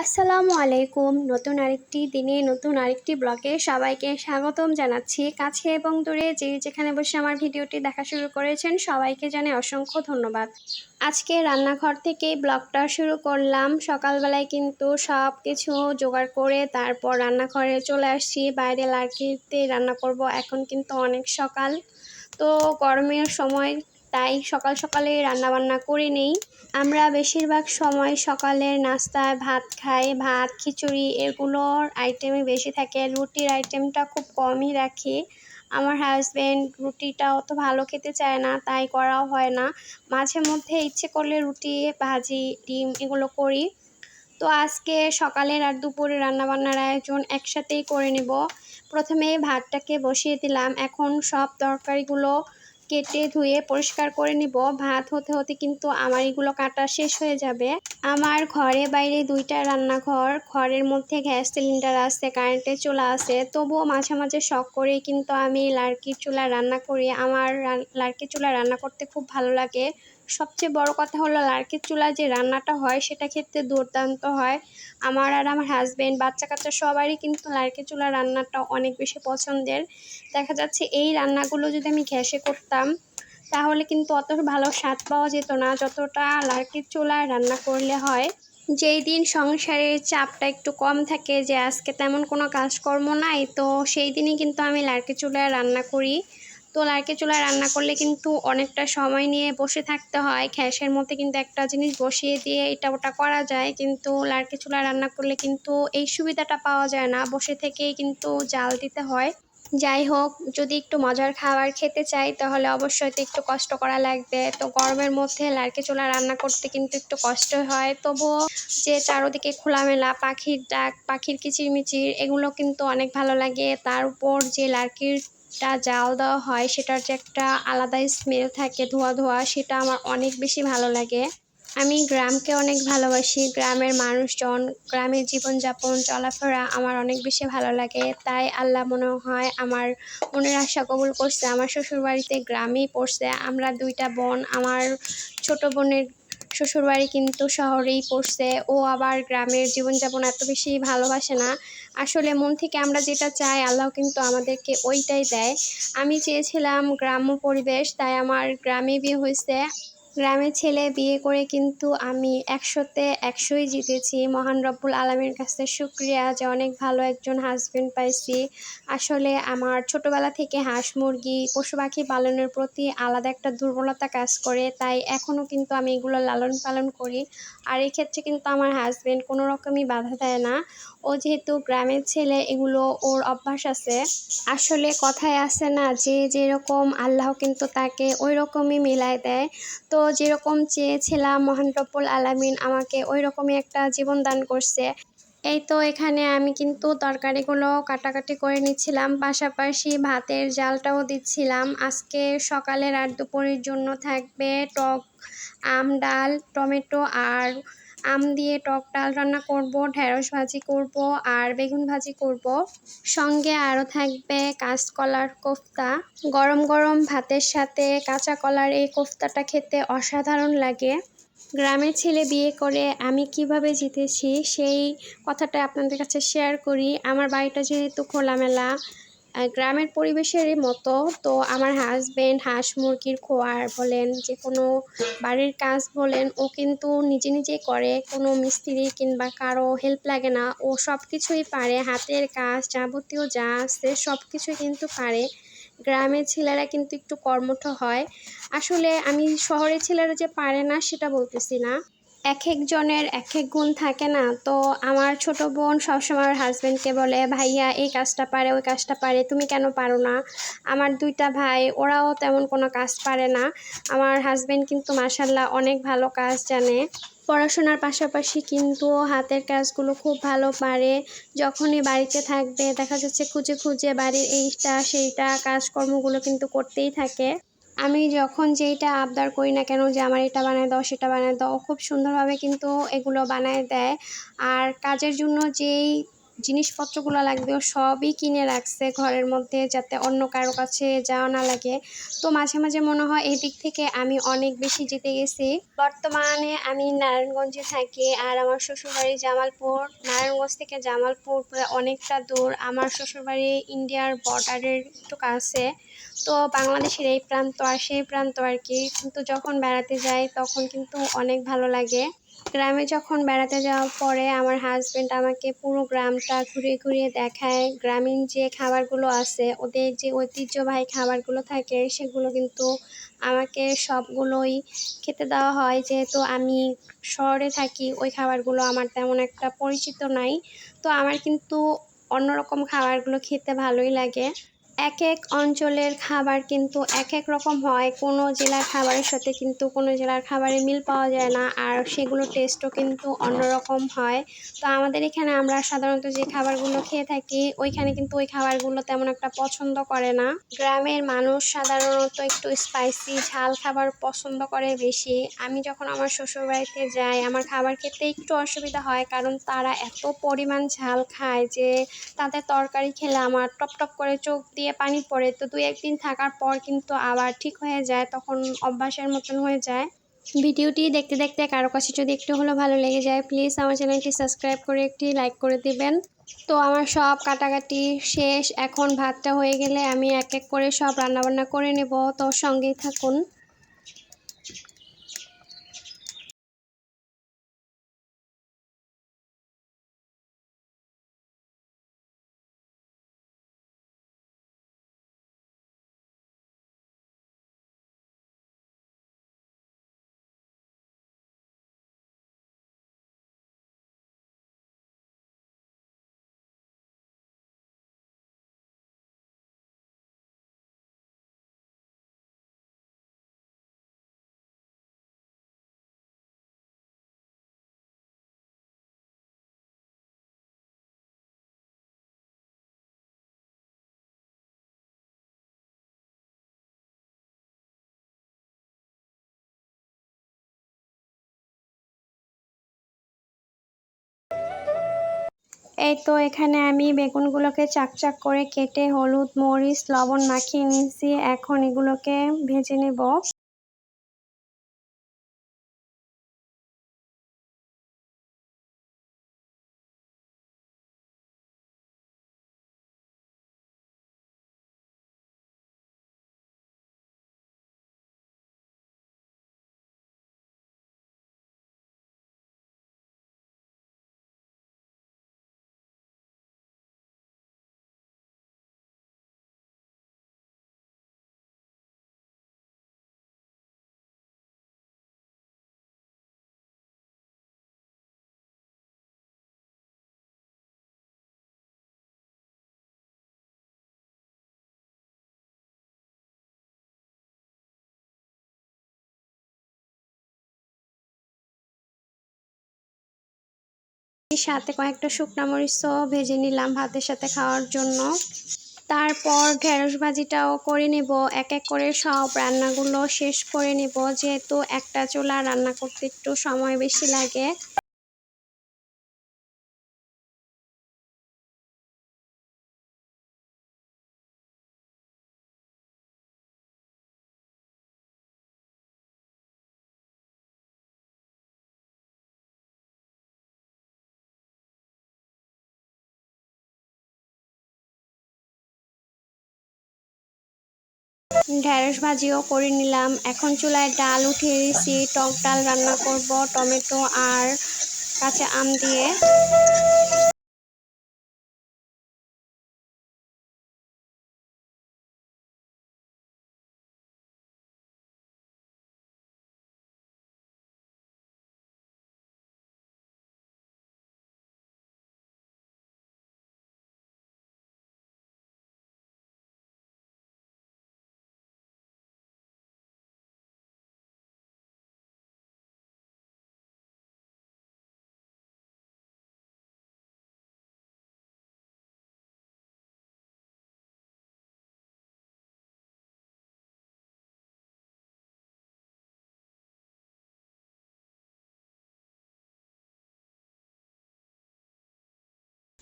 আসসালামু আলাইকুম। নতুন আরেকটি দিনে, নতুন আরেকটি ব্লগে সবাইকে স্বাগতম জানাচ্ছি। কাছে এবং দূরে যে যেখানে বসে আমার ভিডিওটি দেখা শুরু করেছেন, সবাইকে জানাই অসংখ্য ধন্যবাদ। আজকে রান্নাঘর থেকে ব্লগটা শুরু করলাম। সকালবেলায় কিন্তু সব কিছু জোগাড় করে তারপর রান্নাঘরে চলে আসছি। বাইরে লার্কিতে রান্না করব। এখন কিন্তু অনেক সকাল। তো গরমের সময় তাই সকাল সকালে রান্নাবান্না করে নেই। আমরা বেশিরভাগ সময় সকালের নাস্তায় ভাত খাই, ভাত, খিচুড়ি এগুলোর আইটেমই বেশি থাকে। রুটির আইটেমটা খুব কমই রাখি। আমার হাজব্যান্ড রুটিটা অত ভালো খেতে চায় না, তাই করাও হয় না। মাঝে মধ্যে ইচ্ছে করলে রুটি, ভাজি, ডিম এগুলো করি। তো আজকে সকালের আর দুপুরে রান্নাবান্নার আয়োজন একসাথেই করে নেব। প্রথমে ভাতটাকে বসিয়ে দিলাম। এখন সব তরকারিগুলো কেটে ধুয়ে পরিষ্কার করে নিব। ভাত হতে হতে কিন্তু আমার এগুলো কাটা শেষ হয়ে যাবে। আমার ঘরে বাইরে দুইটা রান্নাঘর, ঘরের মধ্যে গ্যাস সিলিন্ডার আছে, কারেন্টের চুলা আছে। তবুও মাঝে মাঝে শখ করে কিন্তু আমি লার্কির চুলা রান্না করি। আমার লার্কির চুলা রান্না করতে খুব ভালো লাগে। সবচেয়ে বড় কথা হলো লার্কির চুলা যে রান্নাটা হয় সেটা খেতে দুর্দান্ত হয়। আমার আর আমার হাজব্যান্ড বাচ্চা কাচ্চা সবারই কিন্তু লার্কির চুলা রান্নাটা অনেক বেশি পছন্দের। দেখা যাচ্ছে এই রান্নাগুলো যদি আমি গ্যাসে করতাম, তাহলে কিন্তু অত ভালো স্বাদ পাওয়া যেত না, যতটা লার্কির চুলায় রান্না করলে হয়। যেই দিন সংসারের চাপটা একটু কম থাকে যে আজকে তেমন কোনো কাজকর্ম নাই, তো সেই দিনই কিন্তু আমি লার্কি চুলায় রান্না করি। তো লার্কি চুলায় রান্না করলে কিন্তু অনেকটা সময় নিয়ে বসে থাকতে হয়। গ্যাসের মধ্যে কিন্তু একটা জিনিস বসিয়ে দিয়ে এটা ওটা করা যায়। কিন্তু লার্কি চুলায় রান্না করলে কিন্তু এই সুবিধাটা পাওয়া যায় না। বসে থেকেই কিন্তু জাল দিতে হয়। যাই হোক, যদি একটু মজার খাবার খেতে চাই, তাহলে অবশ্যই তো একটু কষ্ট করা লাগবে। তো গরমের মধ্যে লার্কি চুলা রান্না করতে কিন্তু একটু কষ্ট হয়। তবুও যে চারোদিকে খোলামেলা, পাখির ডাক, পাখির কিচিরমিচির, এগুলো কিন্তু অনেক ভালো লাগে। তার উপর যে লার্কির টা জাল দেওয়া হয়, সেটার যে একটা আলাদা স্মেল থাকে ধোয়া ধোয়া, সেটা আমার অনেক বেশি ভালো লাগে। আমি গ্রামকে অনেক ভালোবাসি, গ্রামের মানুষজন, গ্রামের জীবনযাপন, চলাফেরা আমার অনেক বেশি ভালো লাগে। তাই আল্লাহ মনে হয় আমার মনের আশা কবুল করছে। আমার শ্বশুরবাড়িতে গ্রামেই পড়ছে। আমরা দুইটা বোন, আমার ছোট বোনের শ্বশুরবাড়ি কিন্তু শহরেই পড়ছে। ও আবার গ্রামের জীবনযাপন এত বেশি ভালোবাসে না। আসলে মন থেকে আমরা যেটা চাই, আল্লাহ কিন্তু আমাদেরকে ওইটাই দেয়। আমি চেয়েছিলাম গ্রাম্য পরিবেশ, তাই আমার গ্রামে বিয়ে হয়েছে। গ্রামের ছেলে বিয়ে করে কিন্তু আমি একশোতে একশোই জিতেছি। মহান রব্বুল আলমীর কাছে শুক্রিয়া যে অনেক ভালো একজন হাজব্যান্ড পাইছি। আসলে আমার ছোটবেলা থেকে হাঁস মুরগি, পশু পাখি পালনের প্রতি আলাদা একটা দুর্বলতা কাজ করে, তাই এখনও কিন্তু আমি এগুলো লালন পালন করি। আর এক্ষেত্রে কিন্তু আমার হাজব্যান্ড কোনো রকমই বাধা দেয় না। ও যেহেতু গ্রামের ছেলে, এগুলো ওর অভ্যাস আছে। আসলে কথায় আছে না, যে যেরকম আল্লাহ কিন্তু তাকে ওই রকমই মিলায় দেয়। তো যেরকম চেয়েছিলাম মহান রব্বুল আলামিন আমাকে ওই রকমই একটা জীবন দান করছে। এই তো এখানে আমি কিন্তু তরকারিগুলো কাটাকাটি করে নিচ্ছিলাম, পাশাপাশি ভাতের জালটাও দিচ্ছিলাম। আজকে সকালের আর দুপুরের জন্য থাকবে টক, আম, ডাল, টমেটো আর আম দিয়ে টক ডাল রান্না করব, ঢেঁড়স ভাজি করব আর বেগুন ভাজি করব। সঙ্গে আরও থাকবে কাঁচকলার কোফতা। গরম গরম ভাতের সাথে কাঁচা কলার এই কোফতাটা খেতে অসাধারণ লাগে। গ্রামের ছেলে বিয়ে করে আমি কীভাবে জিতেছি সেই কথাটা আপনাদের কাছে শেয়ার করি। আমার বাড়িটা যেহেতু খোলামেলা গ্রামের পরিবেশেরই মতো। তো আমার হাজব্যান্ড হাঁস মুরগির খোয়ার বলেন, যে কোনো বাড়ির কাজ বলেন, ও কিন্তু নিজে নিজেই করে। কোনো মিস্ত্রি কিংবা কারও হেল্প লাগে না। ও সব কিছুই পারে। হাতের কাজ, যাবতীয় যা আছে সব কিছুই কিন্তু পারে। গ্রামের ছেলেরা কিন্তু একটু কর্মঠ হয়। আসলে আমি শহরের ছেলেরা যে পারে না, সেটা বলতেছি না। এক একজনের এক এক গুণ থাকে না। তো আমার ছোট বোন সবসময় হাজব্যান্ডকে বলে, ভাইয়া, এই কাজটা পারে, ওই কাজটা পারে, তুমি কেন পারো না? আমার দুইটা ভাই, ওরাও তেমন কোনো কাজ পারে না। আমার হাজব্যান্ড কিন্তু মাসাল্লাহ অনেক ভালো কাজ জানে। পড়াশোনার পাশাপাশি কিন্তু হাতের কাজগুলো খুব ভালো পারে। যখনই বাড়িতে থাকবে, দেখা যাচ্ছে খুঁজে খুঁজে বাড়ির এইটা, সেইটা কাজকর্মগুলো কিন্তু করতেই থাকে। আমি যখন যেইটা আবদার করি না কেন যে আমার এটা বানায় দাও, সেটা বানায় দাও খুব সুন্দরভাবে কিন্তু এগুলো বানায় দেয়। আর কাজের জন্য যেই জিনিসপত্রগুলো লাগবে সবই কিনে রাখছে ঘরের মধ্যে যাতে অন্য কারও কাছে যাওয়া না লাগে। তো মাঝে মাঝে মনে হয় এই দিক থেকে আমি অনেক বেশি জিতে গেছি। বর্তমানে আমি নারায়ণগঞ্জে থাকি আর আমার শ্বশুরবাড়ি জামালপুর। নারায়ণগঞ্জ থেকে জামালপুর অনেকটা দূর। আমার শ্বশুরবাড়ি ইন্ডিয়ার বর্ডারের একটু কাছে। তো বাংলাদেশের এই প্রান্ত আর সেই প্রান্ত আর কি। কিন্তু যখন বেড়াতে যাই তখন কিন্তু অনেক ভালো লাগে। গ্রামে যখন বেড়াতে যাওয়ার পরে আমার হাজব্যান্ড আমাকে পুরো গ্রামটা ঘুরিয়ে ঘুরিয়ে দেখায়। গ্রামীণ যে খাবারগুলো আছে, ওদের যে ঐতিহ্যবাহী খাবারগুলো থাকে, সেগুলো কিন্তু আমাকে সবগুলোই খেতে দেওয়া হয়। যেহেতু আমি শহরে থাকি, ওই খাবারগুলো আমার তেমন একটা পরিচিত নাই। তো আমার কিন্তু অন্যরকম খাবারগুলো খেতে ভালোই লাগে। এক এক অঞ্চলের খাবার কিন্তু এক এক রকম হয়। কোনো জেলার খাবারের সাথে কিন্তু কোনো জেলার খাবারে মিল পাওয়া যায় না আর সেগুলো টেস্টও কিন্তু অন্যরকম হয়। তো আমাদের এখানে আমরা সাধারণত যে খাবারগুলো খেয়ে থাকি, ওইখানে কিন্তু ওই খাবারগুলো তেমন একটা পছন্দ করে না। গ্রামের মানুষ সাধারণত একটু স্পাইসি ঝাল খাবার পছন্দ করে বেশি। আমি যখন আমার শ্বশুরবাড়িতে যাই, আমার খাবার খেতে একটু অসুবিধা হয় কারণ তারা এত পরিমাণ ঝাল খায় যে তাদের তরকারি খেলে আমার টপ টপ করে চোখ দিয়ে দিয়ে পানি পড়ে। তো দুই একদিন থাকার পর কিন্তু আবার ঠিক হয়ে যায়, তখন অভ্যাসের মতন হয়ে যায়। ভিডিওটি দেখতে দেখতে কারও কাছে যদি একটু হলেও ভালো লেগে যায় প্লিজ আমার চ্যানেলটি সাবস্ক্রাইব করে একটি লাইক করে দিবেন। তো আমার সব কাটাকাটি শেষ। এখন ভাতটা হয়ে গেলে আমি এক এক করে সব রান্নাবান্না করে নেব। তো সঙ্গেই থাকুন। এই তো এখানে আমি বেগুনগুলোকে চাকচাক করে কেটে হলুদ, মরিচ, লবণ মাখিয়ে নিয়েছি। এখন এগুলোকে ভেজে নেব। সাথে কয়েকটা শুকনা মরিচও ভেজে নিলাম ভাতের সাথে খাওয়ার জন্য। তারপর ঢেঁড়স ভাজিটাও করে নেব, এক এক করে সব রান্নাগুলো শেষ করে নেব, যেহেতু একটা চুলা রান্না করতে একটু সময় বেশি লাগে। ঢ্যাঁড়স ভাজিও করে নিলাম। এখন চুলায় ডাল উঠিয়ে দিয়েছি। টক ডাল রান্না করব, টমেটো আর কাঁচা আম দিয়ে।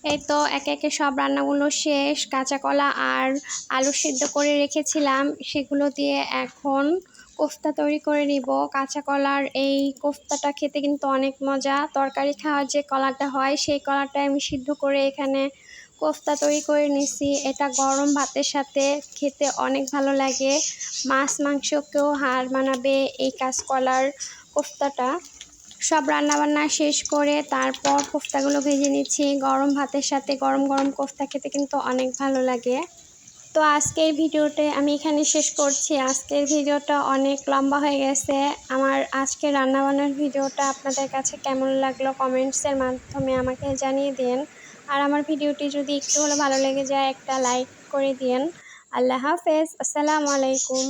এই তো একে একে সব রান্নাগুলো শেষ কাঁচা কলা আর আলু সিদ্ধ করে রেখেছিলাম। সেগুলো দিয়ে এখন কোফতা তৈরি করে নিব। কাঁচা কলার এই কোফতাটা খেতে কিন্তু অনেক মজা। তরকারি খাওয়ার যে কলাটা হয়, সেই কলাটা আমি সিদ্ধ করে এখানে কোফতা তৈরি করে নিছি। এটা গরম ভাতের সাথে খেতে অনেক ভালো লাগে। মাছ মাংসকেও হার মানাবে এই কাঁচকলার কোফতাটা। সব রান্নাবান্না শেষ করে তারপর কোফতাগুলো ভেজে নিচ্ছি। গরম ভাতের সাথে গরম গরম কোফতা খেতে কিন্তু অনেক ভালো লাগে। তো আজকের ভিডিওতে আমি এখানে শেষ করছি। আজকের ভিডিওটা অনেক লম্বা হয়ে গেছে। আমার আজকের রান্নাবান্নার ভিডিওটা আপনাদের কাছে কেমন লাগল কমেন্টসের মাধ্যমে আমাকে জানিয়ে দিন। আর আমার ভিডিওটি যদি একটু হলে ভালো লেগে যায়, একটা লাইক করে দিন। আল্লাহ হাফেজ। আসসালামু আলাইকুম।